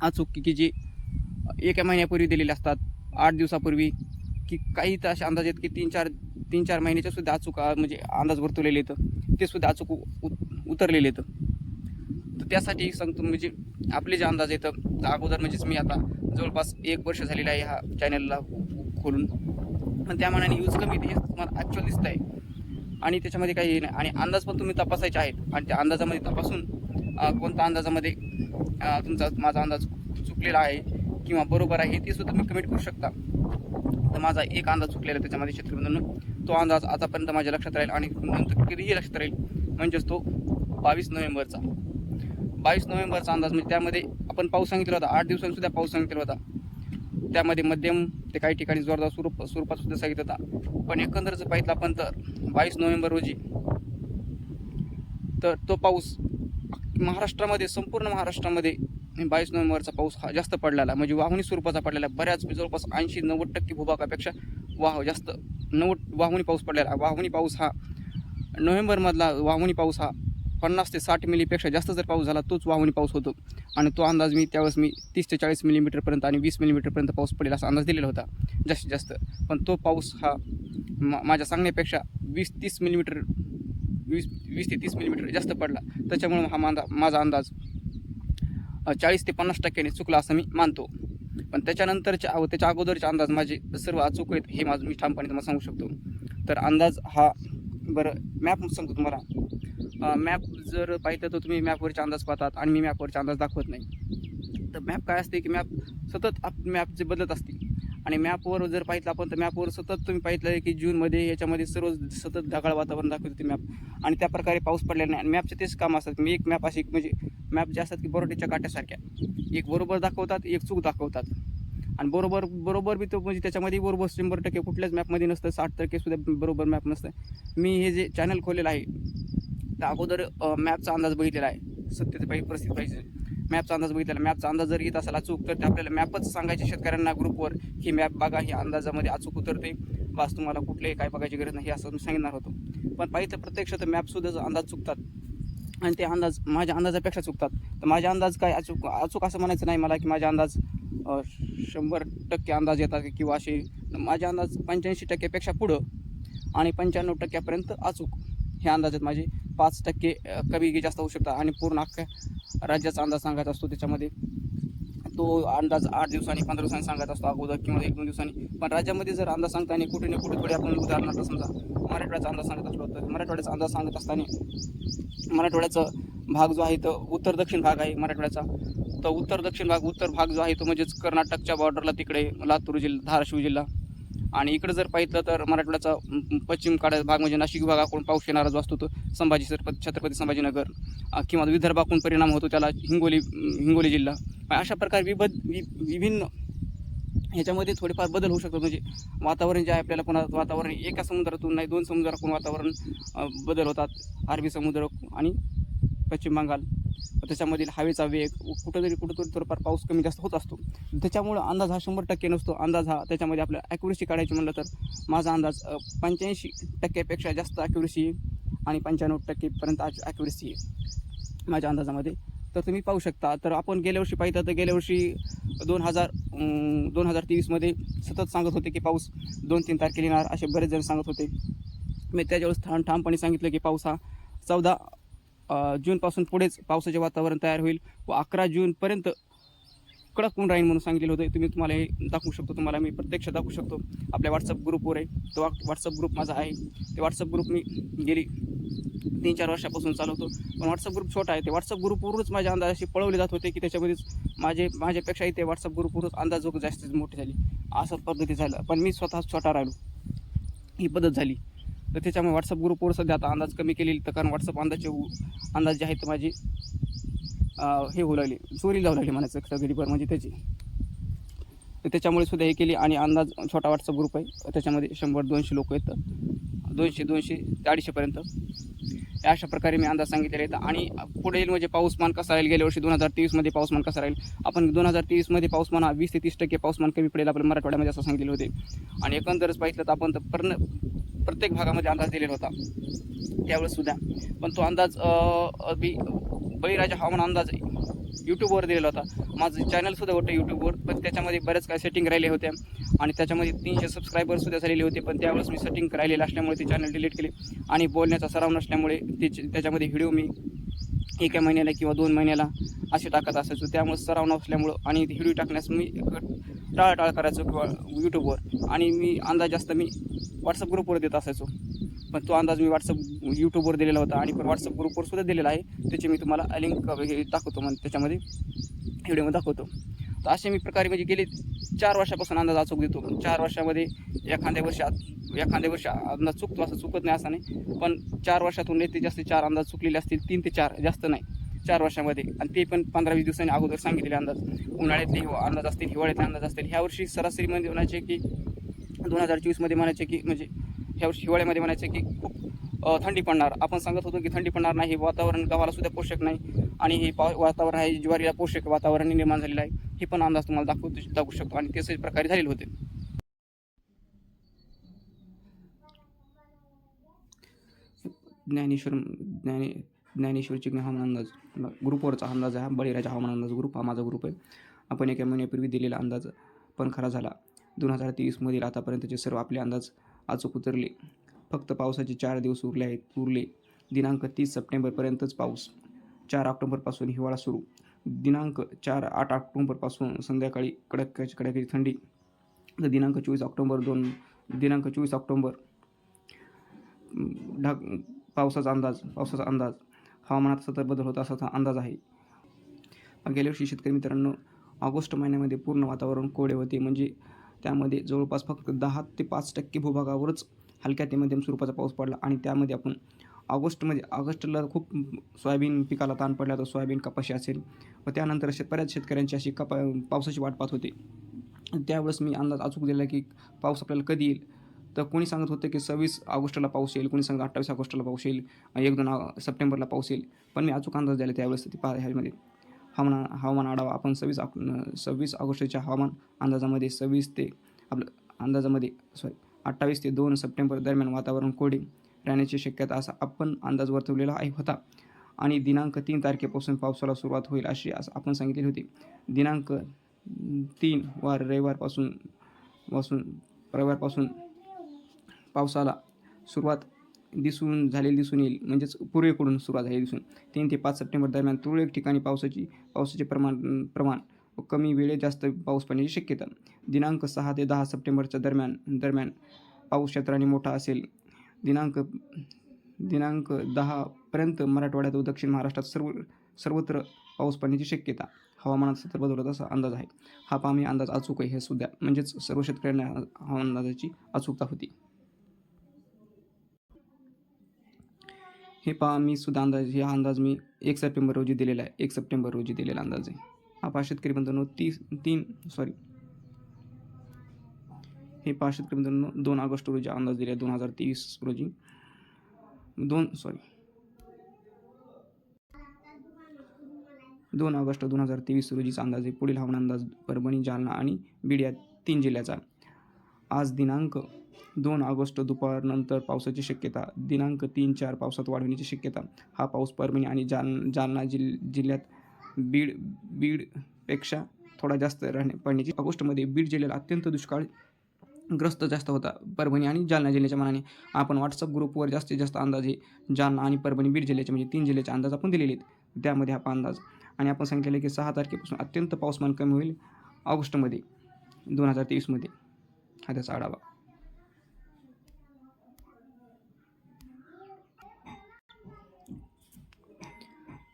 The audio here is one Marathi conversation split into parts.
अचूक की की जे एका महिन्यापूर्वी दिलेले असतात आठ दिवसापूर्वी की काही तर असे अंदाज आहेत की तीन चार तीन चार महिन्याच्या सुद्धा अचूक म्हणजे अंदाज वर्तवलेले येतं ते सुद्धा अचूक उतरलेले येतं तर त्यासाठी सांगतो म्हणजे आपले जे अंदाज येतं तर अगोदर म्हणजेच मी आता जवळपास एक वर्ष झालेलं आहे ह्या चॅनलला खोलून. पण त्या मनाने यूज कमी ते तुम्हाला ॲक्च्युअल दिसत आहे आणि त्याच्यामध्ये काही हे नाही. आणि अंदाज पण तुम्ही तपासायचे आहेत. आणि त्या अंदाजामध्ये तपासून कोणत्या अंदाजामध्ये तुमचा माझा अंदाज चुकलेला आहे किंवा बरोबर आहे ते सुद्धा तुम्ही कमेंट करू शकता. तर माझा एक अंदाज चुकलेला त्याच्यामध्ये शेतकरी तो अंदाज आतापर्यंत माझ्या लक्षात राहील आणि नंतर कधीही लक्षात राहील. म्हणजेच तो बावीस नोव्हेंबरचा. बावीस नोव्हेंबरचा अंदाज म्हणजे त्यामध्ये आपण पाऊस सांगितला होता आठ दिवसांसुद्धा पाऊस सांगितला होता. त्यामध्ये मध्यम ते काही ठिकाणी जोरदार स्वरूप स्वरूपात सुद्धा सांगितलं होता. पण एकंदर जर पाहिलं आपण तर बावीस नोव्हेंबर रोजी तर तो पाऊस महाराष्ट्रामध्ये संपूर्ण महाराष्ट्रामध्ये बावीस नोव्हेंबरचा पाऊस हा जास्त पडलेला म्हणजे वाहुनी स्वरूपाचा पडलेला आहे. बऱ्याच जवळपास ऐंशी नव्वद टक्के भूभागापेक्षा वाह जास्त नव्वद वाहुनी पाऊस पडलेला वाहुनी पाऊस हा नोव्हेंबरमधला वाहुनी पाऊस हा पन्नास ते साठ मिलीपेक्षा जास्त जर पाऊस झाला तोच वाहुनी पाऊस होतो. आणि तो अंदाज मी त्यावेळेस मी तीस ते चाळीस मिलीमीटरपर्यंत आणि वीस मिलीमीटरपर्यंत पाऊस पडेल असा अंदाज दिलेला होता जास्तीत जास्त. पण तो पाऊस हा मा माझ्या सांगण्यापेक्षा वीस तीस मिलीमीटर वीस वीस ते तीस मिलीमीटर जास्त पडला. त्याच्यामुळे हा मांदा माझा अंदाज चाळीस ते पन्नास टक्क्याने चुकला असं मी मानतो. पण त्याच्यानंतरच्या व त्याच्या अगोदरचे अंदाज माझे सर्व अचूक आहेत हे माझं मी ठामपणे तुम्हाला सांगू शकतो. तर अंदाज हा बरं मॅप सांगतो तुम्हाला. मॅप जर पाहिलं तर तुम्ही मॅपवरचे अंदाज पाहतात आणि मी मॅपवरचे अंदाज दाखवत नाही. तर मॅप काय असते की मॅप सतत आप मॅप जे बदलत असते. आणि मॅपवर जर पाहिलं आपण तर मॅपवर सतत तुम्ही पाहिलं की जूनमध्ये याच्यामध्ये सर्व सतत ढगाळ वातावरण दाखवते ते मॅप आणि त्या प्रकारे पाऊस पडलेला नाही. आणि मॅपचे तेच काम असतात. मी एक मॅप अशी म्हणजे मॅप जे असतात की बरोटीच्या काट्यासारख्या. एक बरोबर दाखवतात एक चूक दाखवतात. आणि बरोबर बरोबर बी तो म्हणजे त्याच्यामध्ये बरोबर शंभर टक्के कुठल्याच मॅपमध्ये नसतं. साठ टक्केसुद्धा बरोबर मॅप नसतं. मी हे जे चॅनल खोललेलं आहे त्या अगोदर मॅपचा अंदाज बघितलेला आहे. सत्य पाहिजे प्रसिद्ध पाहिजे. मॅपचा अंदाज बघितलेला. मॅपचा अंदाज जर येत असेल अचूक तर ते आपल्याला मॅपच सांगायचे शेतकऱ्यांना ग्रुपवर ही मॅप बघा ही अंदाजामध्ये अचूक उतरते बस तुम्हाला कुठलेही काय बघायची गरज नाही हे असं मी सांगणार होतो. पण पाहिजे तर प्रत्यक्ष तर मॅपसुद्धा अंदाज चुकतात आणि ते अंदाज माझ्या अंदाजापेक्षा चुकतात तर माझा अंदाज काय अचूक अचूक असं म्हणायचं नाही मला की माझा अंदाज शंभर टक्के अंदाज येतात किंवा असे. माझे अंदाज पंच्याऐंशी टक्क्यापेक्षा पुढं आणि पंच्याण्णव टक्क्यापर्यंत अचूक. हे अंदाज आहेत माझे पाच टक्के कमी जास्त होऊ शकतात आणि पूर्ण अख्ख्या राज्याचा अंदाज सांगायचा असतो त्याच्यामध्ये. तो अंदाज आठ दिवसांनी पंधरा दिवसांनी सांगत असतो अगोदर किंवा एक दोन दिवसांनी. पण राज्यामध्ये जर अंदाज सांगताना कुठे ना कुठे थोडे आपण उदाहरणार्थ समजा मराठवाड्याचा अंदाज सांगत असलो तर मराठवाड्याचा अंदाज सांगत असताना मराठवाड्याचा भाग जो आहे तो उत्तर दक्षिण भाग आहे मराठवाड्याचा. तर उत्तर दक्षिण भाग उत्तर भाग जो आहे तो म्हणजेच कर्नाटकच्या बॉर्डरला तिकडे लातूर जिल्हा धाराशिव जिल्हा. आणि इकडं जर पाहिलं तर मराठवाड्याचा पश्चिम काढा भाग म्हणजे नाशिक विभागाकडून पाऊस येणारा जो असतो तो संभाजी छत्रपती छत्रपती संभाजीनगर किंवा विदर्भाकडून परिणाम होतो त्याला हिंगोली हिंगोली जिल्हा. अशा प्रकारे विभद वि विभिन्न ह्याच्यामध्ये थोडेफार बदल होऊ शकतो म्हणजे वातावरण जे आहे आपल्याला पुन्हा वातावरण एका समुद्रातून नाही दोन समुद्राकडून वातावरण बदल होतात. अरबी समुद्र आणि पश्चिम बंगाल. त्याच्यामधील हवेचा वेग कुठंतरी कुठंतरी थोडंफार पाऊस कमी जास्त होत असतो. त्याच्यामुळं अंदाज हा शंभर टक्के नसतो. अंदाज हा त्याच्यामध्ये आपल्या ॲक्युरेसी काढायची म्हणलं तर माझा अंदाज पंच्याऐंशी टक्क्यापेक्षा जास्त ॲक्युरेसी आणि पंच्याण्णव टक्केपर्यंत ॲक्युरेसी आहे माझ्या अंदाजामध्ये. तर तुम्ही पाहू शकता. तर आपण गेल्या वर्षी पाहिलं तर गेल्या वर्षी दोन हजार दोन हजार तेवीसमध्ये सतत सांगत होते की पाऊस दोन तीन तारखेला येणार असे बरेच जण सांगत होते. मी त्याच्यावेळेस ठाम ठामपणे सांगितलं की पाऊस हा चौदा जूनपासून पुढेच पावसाचे वातावरण तयार होईल व अकरा जूनपर्यंत कडक ऊन राहील म्हणून सांगितलेलं होतं. तुम्ही तुम्हाला हे दाखवू शकतो. तुम्हाला मी प्रत्यक्ष दाखवू शकतो. आपल्या व्हॉट्सअप ग्रुपवर आहे. तो व्हॉट्सअप ग्रुप माझा आहे. ते व्हॉट्सअप ग्रुप मी गेली तीन चार वर्षापासून चालवतो. पण व्हॉट्सअप ग्रुप छोटा आहे. ते व्हॉट्सअप ग्रुपवरूनच माझे अंदाज असे पळवले जात होते की त्याच्यामध्येच माझे माझ्यापेक्षाही ते व्हॉट्सअप ग्रुपवरूनच अंदाज जो जास्त मोठी झाली. असं पद्धती झालं. पण मी स्वतः छोटा राहिलो. ही पद्धत झाली. तर त्याच्यामुळे व्हॉट्सअप ग्रुपवर सध्या आता अंदाज कमी केलेली तर कारण व्हॉट्सअप अंदाजचे अंदाज जे आहेत माझी हे होऊ लागले चोरी जाऊ लागली म्हणायचं सगळीवर म्हणजे त्याची. तर त्याच्यामुळे सुद्धा हे केली आणि अंदाज छोटा व्हॉट्सअप ग्रुप आहे. त्याच्यामध्ये शंभर दोनशे लोक येतात दोनशे दोनशे ते अडीचशेपर्यंत या अशा प्रकारे मी अंदाज सांगितलेला आहेत. आणि पुढे येईल म्हणजे पाऊसमान कसा राहील? गेल्या वर्षी दोन हजार तेवीसमध्ये पाऊसमान कसा राहील? आपण दोन हजार तेवीसमध्ये पाऊसमान हा वीस ते तीस टक्के पाऊसमान कमी पडेल आपल्या मराठवाड्यामध्ये असं सांगितले होते. आणि एकंदरच पाहिलं तर आपण तर पर्ण प्रत्येक भागामध्ये अंदाज दिलेला होता. त्यावेळेस सुद्धा. पण तो अंदाज मी बळीराजा हवामान अंदाज यूट्यूबवर दिलेला होता. माझं चॅनलसुद्धा होतं यूट्यूबवर पण त्याच्यामध्ये बऱ्याच काही सेटिंग राहिले होत्या. आणि त्याच्यामध्ये तीनशे सबस्क्रायबरसुद्धा झालेले होते पण त्यावेळेस मी सेटिंग राहिलेलं असल्यामुळे ते चॅनल डिलीट केले. आणि बोलण्याचा सराव नसल्यामुळे ते त्याच्यामध्ये व्हिडिओ मी एका महिन्याला किंवा दोन महिन्याला असे टाकत असायचो. त्यामुळे सराव नसल्यामुळं आणि व्हिडिओ टाकण्यास मी टाळाटाळ करायचो किंवा यूट्यूबवर आणि मी अंदाज जास्त मी व्हॉट्सअप ग्रुपवर देत असायचो. पण तो अंदाज मी व्हॉट्सअप यूट्यूबवर दिलेला होता आणि पण व्हॉट्सअप ग्रुपवर सुद्धा दिलेला आहे. त्याची मी तुम्हाला लिंक हे दाखवतो म्हणजे त्याच्यामध्ये व्हिडिओमध्ये दाखवतो. तर असे मी प्रकारे म्हणजे गेले चार वर्षापासून अंदाज अचूक देतो. चार वर्षामध्ये एखाद्या वर्षी एखाद्या वर्षी अंदाज चुकतो असं चुकत नाही असं नाही पण चार वर्षातून येते जास्त चार अंदाज चुकलेले असतील तीन ते चार जास्त नाही. चार वर्षामध्ये. आणि ते पण पंधरा वीस दिवसांनी अगोदर सांगितलेले अंदाज. उन्हाळ्यातले अंदाज असतील हिवाळ्यातले अंदाज असतील. ह्या वर्षी सरासरीमध्ये म्हणजे म्हणायचे की दोन हजार चोवीसमध्ये म्हणायचे की म्हणजे ह्या वर्षी हिवाळ्यामध्ये म्हणायचे की खूप थंडी पडणार. आपण सांगत होतो की थंडी पडणार नाही हे वातावरण गव्हाला सुद्धा पोषक नाही आणि हे पा वातावरण आहे ज्वारीला पोषक वातावरण निर्माण झालेलं आहे. हे पण अंदाज तुम्हाला दाखवू दाखवू शकतो आणि तसेच प्रकारे झालेले होते. ज्ञानेश्वर ज्ञाने ज्ञानेश्वरची हवामान अंदाज ग्रुपवरचा अंदाज आहे हा बळीराजा हवामान अंदाज ग्रुप हा माझा ग्रुप आहे. आपण एका महिन्यापूर्वी दिलेला अंदाज पण खरा झाला. दोन हजार तेवीसमधील आतापर्यंतचे सर्व आपले अंदाज अचूक उतरले. फक्त पावसाचे चार दिवस उरले आहेत उरले. दिनांक तीस सप्टेंबरपर्यंतच पाऊस. चार ऑक्टोंबरपासून हिवाळा सुरू. दिनांक चार आठ ऑक्टोंबरपासून संध्याकाळी कडक कडाक्याची थंडी. तर दिनांक चोवीस ऑक्टोंबर दोन दिनांक चोवीस ऑक्टोंबर ढाक पावसाचा अंदाज पावसाचा अंदाज. हवामानात सतत बदल होत असाचा अंदाज आहे. गेल्या वर्षी शेतकरी मित्रांनो ऑगस्ट महिन्यामध्ये पूर्ण वातावरण कोडे होते. म्हणजे त्यामध्ये जवळपास फक्त दहा ते पाच टक्के भूभागावरच हलक्या ते मध्यम स्वरूपाचा पाऊस पडला आणि त्यामध्ये आपण ऑगस्टमध्ये म्हणजे ऑगस्टला खूप सोयाबीन पिकाला ताण पडला तर सोयाबीन कपाशी असेल व त्यानंतर शेत बऱ्याच शेतकऱ्यांची अशी कपा पावसाची वाट पाहत होते. त्यावेळेस मी अंदाज अचूक दिला की पाऊस आपल्याला कधी येईल? तर कोणी सांगत होतं की सव्वीस ऑगस्टला पाऊस येईल कोणी सांगत अठ्ठावीस ऑगस्टला पाऊस येईल एक दोन सप्टेंबरला पाऊस येईल. पण मी अचूक अंदाज दिला त्यावेळेस ती पा ह्यामध्ये हवामान हवामान आढावा. आपण सव्वीस ऑक सव्वीस ऑगस्टच्या हवामान अंदाजामध्ये सव्वीस ते आपलं अंदाजामध्ये सॉरी अठ्ठावीस ते दोन सप्टेंबर दरम्यान वातावरण कोरडे राहण्याची शक्यता असा आपण अंदाज वर्तवलेला आहे होता. आणि दिनांक तीन तारखेपासून पावसाला सुरुवात होईल अशी असं आपण सांगितले होते. दिनांक तीन वार रविवारपासून पासून रविवारपासून पावसाला सुरुवात दिसून झालेली दिसून येईल. म्हणजेच पूर्वेकडून सुरुवात झालेली दिसून. तीन ते पाच सप्टेंबर दरम्यान तुरळक ठिकाणी पावसाची पावसाचे प्रमाण प्रमाण व कमी वेळेत जास्त पाऊस पडण्याची शक्यता. दिनांक सहा ते दहा सप्टेंबरच्या दरम्यान दरम्यान पाऊस क्षेत्राने मोठा असेल. दिनांक दिनांक दहापर्यंत मराठवाड्यात व दक्षिण महाराष्ट्रात सर्व सर्वत्र पाऊस पडण्याची शक्यता. हवामानात सतत बदलत असा अंदाज आहे. हा पामी अंदाज अचूक आहे हे सुद्धा. म्हणजेच सर्व शेतकऱ्यांना हवामान अंदाजाची अचूकता होती. हे पहा मी सुद्धा अंदाज हे अंदाज मी एक सप्टेंबर रोजी दिलेला आहे. एक सप्टेंबर रोजी दिलेला अंदाज आहे. हा पहा शेतकरी बंधूंनो तीस तीन सॉरी हे पहा शेतकरी बंधूंनो दोन ऑगस्ट रोजी अंदाज दिला दोन हजार तेवीस रोजी. दोन सॉरी दोन ऑगस्ट दोन हजार तेवीस रोजीचा अंदाज आहे. पुढील हवामान अंदाज परभणी जालना आणि बीड या तीन जिल्ह्याचा. आज दिनांक दोन ऑगस्ट दुपारनंतर पावसाची शक्यता दिनांक तीन चार पावसात वाढविण्याची शक्यता. हा पाऊस परभणी आणि जाल जालना जिल जिल्ह्यात बीड बीडपेक्षा थोडा जास्त राहणे पडण्याची ऑगस्टमध्ये बीड जिल्ह्याला अत्यंत दुष्काळ ग्रस्त जास्त होता. परभणी आणि जालना जिल्ह्याच्या मनाने आपण व्हॉट्सअप ग्रुपवर जास्तीत जास्त अंदाजे जालना आणि परभणी बीड जिल्ह्याचे म्हणजे तीन जिल्ह्याचे अंदाज आपण दिलेले आहेत. त्यामध्ये हा अंदाज आणि आपण सांगितलेलं की सहा तारखेपासून अत्यंत पाऊसमान कमी होईल ऑगस्टमध्ये दोन हजार तेवीसमध्ये. हा त्याचा आढावा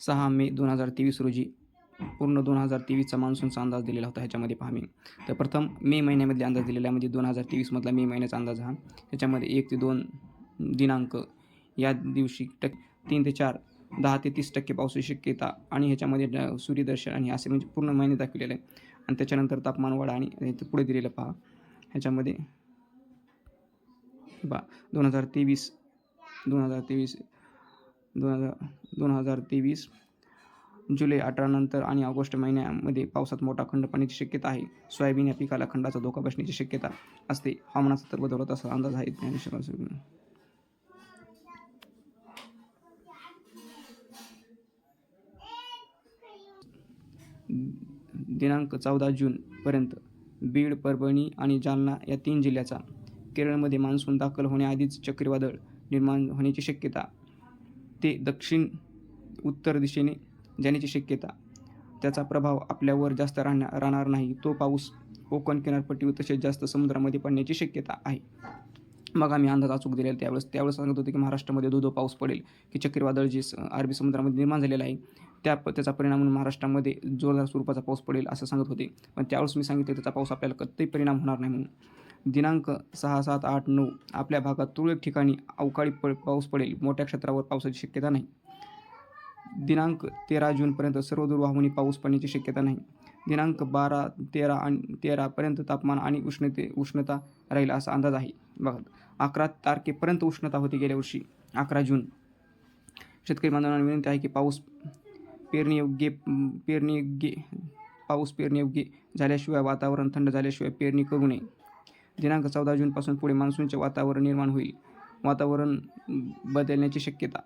सहा मे दोन हजार तेवीस रोजी पूर्ण दोन हजार तेवीसचा मान्सूनचा अंदाज दिलेला होता ह्याच्यामध्ये पहा मी. तर प्रथम मे महिन्यामधले अंदाज दिलेला आहे म्हणजे दोन हजार तेवीसमधला मे महिन्याचा अंदाज हा. त्याच्यामध्ये एक ते दोन दिनांक या दिवशी टक तीन ते चार दहा ते तीस टक्के पावसाची शक्यता आणि ह्याच्यामध्ये सूर्यदर्शन आणि असे म्हणजे पूर्ण महिने दाखवलेले. आहे आणि त्याच्यानंतर तापमान वाढ आणि पुढे दिलेलं पहा. ह्याच्यामध्ये. बा दोन हजार तेवीस दोन हजार तेवीस दोन हजार दोन हजार तेवीस जुलै अठरा नंतर आणि ऑगस्ट महिन्यामध्ये पावसात मोठा खंड पाण्याची शक्यता आहे. सोयाबीन या पिकाला खंडाचा धोका बसण्याची शक्यता असते. हवामानाचा तर बदलत असा अंदाज आहे. दिनांक चौदा जूनपर्यंत बीड परभणी आणि जालना या तीन जिल्ह्याचा. केरळमध्ये मान्सून दाखल होण्याआधीच चक्रीवादळ निर्माण होण्याची शक्यता. ते दक्षिण उत्तर दिशेने जाण्याची शक्यता. त्याचा प्रभाव आपल्यावर जास्त राहण्या राहणार नाही. तो पाऊस कोकण किनारपट्टीवर तसेच जास्त समुद्रामध्ये पडण्याची शक्यता आहे. मग आम्ही अंदाज अचूक दिलेला त्यावेळेस त्यावेळेस सांगत होते की महाराष्ट्रामध्ये दो दो पाऊस पडेल की चक्रीवादळ जे अरबी समुद्रामध्ये निर्माण झालेलं आहे त्या प- त्याचा परिणाम म्हणून महाराष्ट्रामध्ये जोरदार स्वरूपाचा पाऊस पडेल असं सांगत होते. पण त्यावेळेस मी सांगितले त्याचा पाऊस आपल्याला कधीही परिणाम होणार नाही म्हणून. दिनांक सहा सात आठ नऊ आपल्या भागात तुरळक ठिकाणी अवकाळी प पाऊस पडेल. मोठ्या क्षेत्रावर पावसाची शक्यता नाही. दिनांक तेरा जूनपर्यंत सर्वदूर वाहूनी पाऊस पडण्याची शक्यता नाही. दिनांक बारा तेरा आणि तेरापर्यंत तापमान आणि उष्णते उष्णता राहील असा अंदाज आहे. बघा अकरा तारखेपर्यंत उष्णता होती गेल्या वर्षी अकरा जून. शेतकरी बांधवांना विनंती आहे की पाऊस पेरणी योग्य पेरणी योग्य पाऊस पेरणी योग्य झाल्याशिवाय वातावरण थंड झाल्याशिवाय पेरणी करू नये. दिनांक चौदा जूनपासून पुढे मान्सूनचे वातावरण निर्माण होईल. वातावरण बदलण्याची शक्यता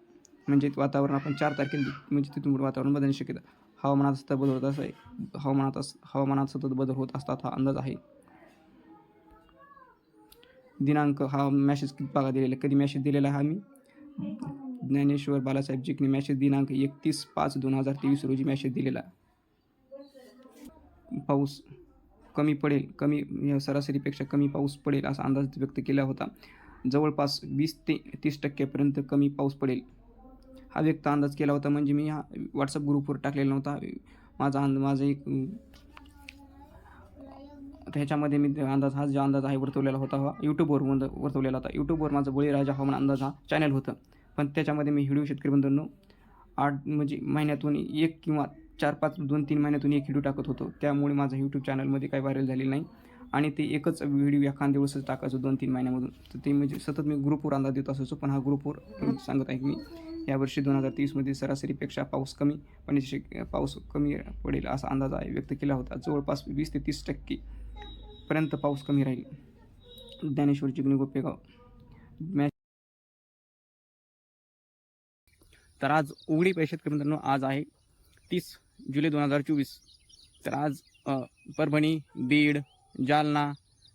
म्हणजे वातावरण आपण चार तारखेला म्हणजे तिथून पुढे वातावरण बदलण्याची शक्यता. हवामानात सतत बदल होत असं आहे हवामानात अस- हवामानात सतत बदल होत असतात हा अंदाज आहे. दिनांक हा मॅसेज किती बघा दिलेला आहे. कधी मॅसेज दिलेला आहे हा मी? ज्ञानेश्वर बालासाहेब जिकने मॅसेज दिनांक एकतीस पाच दोन हजार तेवीस रोजी मॅसेज दिलेला. पाऊस कमी पडेल कमी या सरासरीपेक्षा कमी पाऊस पडेल असा अंदाज व्यक्त केला होता. जवळपास वीस ते तीस टक्क्यापर्यंत कमी पाऊस पडेल. हा व्यक्त अंदाज केला होता म्हणजे मी हा व्हॉट्सअप ग्रुपवर टाकलेला नव्हता. माझा अंद माझा एक ह्याच्यामध्ये मी अंदाज हा जो अंदाज आहे वर्तवलेला होता हा यूट्यूबवर वर्तवलेला होता. यूट्यूबवर माझं बळीराजा हवामान अंदाज हा चॅनल होतं. पण त्याच्यामध्ये मी व्हिडिओ शेतकरी बंधूंनो आठ म्हणजे महिन्यातून एक किंवा चार पाच दोन तीन महिन्यातून एक व्हिडिओ टाकत होतो. त्यामुळे माझं यूट्यूब चॅनलमध्ये काही व्हायरल झालेलं नाही. आणि ते एकच व्हिडिओ एखाद्या दिवसच टाकायचो दोन तीन महिन्यामधून. तर ते म्हणजे सतत मी ग्रुपवर अंदाज देत असायचो पण हा ग्रुपवर सांगत आहे की मी यावर्षी दोन हजार तीसमध्ये सरासरीपेक्षा पाऊस कमी पण पाऊस कमी पडेल असा अंदाज आहे व्यक्त केला होता. जवळपास वीस ते तीस टक्के पर्यंत पाऊस कमी राहील. ज्ञानेश्वर चिकणी गोपेगाव. मॅच तर आज उघडी परिषद मित्रांनो आज आहे तीस जुलै दोन हजार चोवीस. तर आज परभणी बीड जालना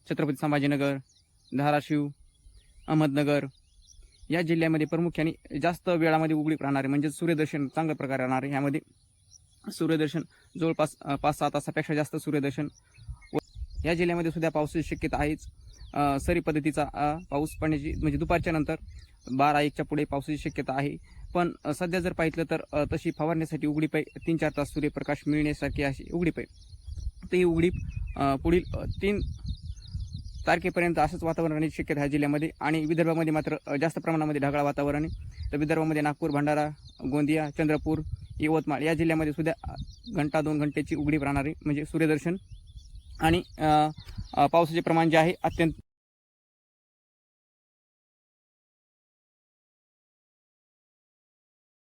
छत्रपती संभाजीनगर धाराशिव अहमदनगर या जिल्ह्यामध्ये प्रामुख्याने जास्त वेळामध्ये उघडीप राहणारे म्हणजे सूर्यदर्शन चांगल्या प्रकारे राहणार. आहे ह्यामध्ये सूर्यदर्शन जवळपास पाच सहा तासापेक्षा जास्त सूर्यदर्शन या जिल्ह्यामध्ये सुद्धा पावसाची शक्यता आहेच. सरी पद्धतीचा पाऊस पडण्याची म्हणजे दुपारच्या नंतर बारा एकच्या पुढे पावसाची शक्यता आहे. पण सध्या जर पाहिलं तर तशी फवारण्यासाठी उघडी आहे तीन चार तास सूर्यप्रकाश मिळण्यासारखी अशी उघडी आहे तर ही उघडी पुढील तीन तारखेपर्यंत असंच वातावरण राहण्याची शक्यता आहे जिल्ह्यामध्ये आणि विदर्भामध्ये मात्र जास्त प्रमाणामध्ये ढगाळ वातावरण आहे. तर विदर्भामध्ये नागपूर भंडारा गोंदिया चंद्रपूर यवतमाळ या जिल्ह्यामध्ये सुद्धा घंटा दोन घंटेची उघडी राहणार आहे. म्हणजे सूर्यदर्शन आणि पावसाचे प्रमाण जे आहे अत्यंत